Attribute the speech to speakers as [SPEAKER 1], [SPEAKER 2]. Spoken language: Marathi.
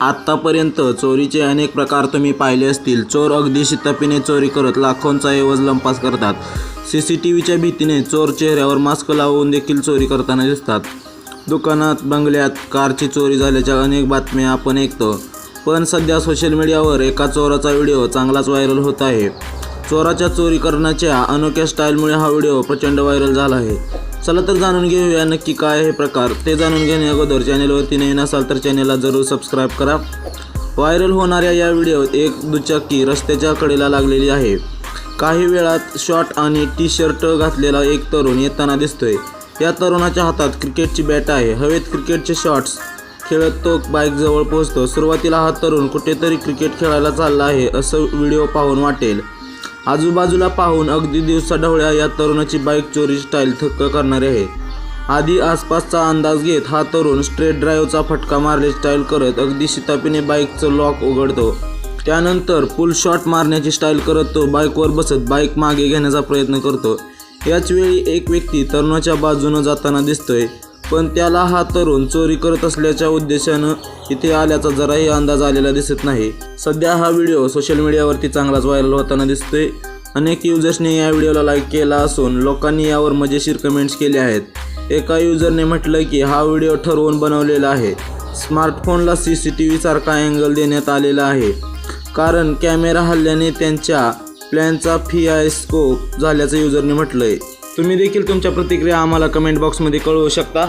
[SPEAKER 1] आत्तापर्यंत चोरीचे अनेक प्रकार तुम्ही पाहिले असतील. चोर अगदी शितापीने चोरी करत लाखोंचा एवज लंपास करतात. सी सी टी व्हीच्या भीतीने चोर चेहऱ्यावर मास्क लावून देखील चोरी करताना दिसतात. दुकानात बंगल्यात कारची चोरी झाल्याच्या अनेक बातम्या आपण ऐकतो. पण सध्या सोशल मीडियावर एका चोराचा व्हिडिओ चांगलाच व्हायरल होत आहे. चोराच्या चोरी करण्याच्या अनोख्या स्टाईलमुळे हा व्हिडिओ प्रचंड व्हायरल झाला आहे. चला तर जाणून घेऊया नक्की काय हे प्रकार. ते जाणून घेणे अगोदर चॅनेलवरती नवीन असाल तर चॅनेलला जरूर सबस्क्राईब करा. व्हायरल होणाऱ्या या व्हिडिओत एक दुचाकी रस्त्याच्या कडेला लागलेली आहे. काही वेळात शॉर्ट आणि टी शर्ट घातलेला एक तरुण येताना दिसतोय. या तरुणाच्या हातात क्रिकेटची बॅट आहे. हवेत क्रिकेटचे शॉट्स खेळत तो बाईकजवळ पोहोचतो. सुरुवातीला हा तरुण कुठेतरी क्रिकेट खेळायला चालला आहे असं व्हिडिओ पाहून वाटेल. आजूबाजूला पाहून अगदी दिवसा ढवळ्या या तरुणाची बाईक चोरी स्टाईल थक्क करणारी आहे. आधी आसपासचा अंदाज घेत हा तरुण स्ट्रेट ड्राईव्हचा फटका मारले स्टाईल करत अगदी शितापीने बाईकचं लॉक उघडतो. त्यानंतर पुल शॉट मारण्याची स्टाईल करत तो बाईकवर बसत बाईक मागे घेण्याचा प्रयत्न करतो. याच वेळी एक व्यक्ती तरुणाच्या बाजूनं जाताना दिसतोय. पण त्याला हा तरुण चोरी करत असल्याच्या उद्देशानं इथे आल्याचा जराही अंदाज आलेला दिसत नाही. सध्या हा व्हिडिओ सोशल मीडियावरती चांगलाच व्हायरल होताना दिसतोय. अनेक युजर्सने या व्हिडिओला लाईक केला असून लोकांनी यावर मजेशीर कमेंट्स केले आहेत. एका युजरने म्हटलं की हा व्हिडिओ ठरवून बनवलेला आहे. स्मार्टफोनला सी सी टी व्हीसारखा अँगल देण्यात आलेला आहे. कारण कॅमेरा हल्ल्याने त्यांच्या प्लॅनचा फी आय स्कोप झाल्याचं युजरने म्हटलंय. तुम्ही देखील तुमच्या प्रतिक्रिया आम्हाला कमेंट बॉक्समध्ये कळवू शकता.